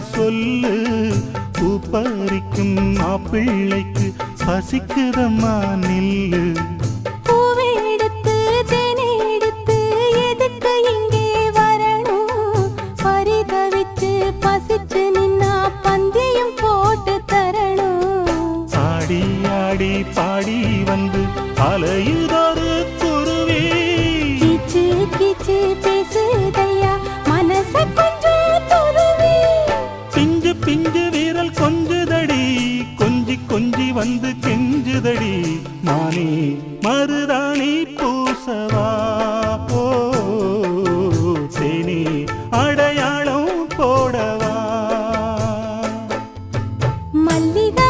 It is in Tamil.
சொல்லு? பூ பறிக்கும் மாப்பிள்ளைக்கு பசிக்குதம்மா நில்லு. பூவை எடுத்து தேனை பிஞ்சு வீரல் கொஞ்சுதடி கொஞ்சி கொஞ்சி வந்து கெஞ்சுதடி. நானே மருதாணி பூசவா ஓ சேனி அடையாளம் போடவா. மல்லிகா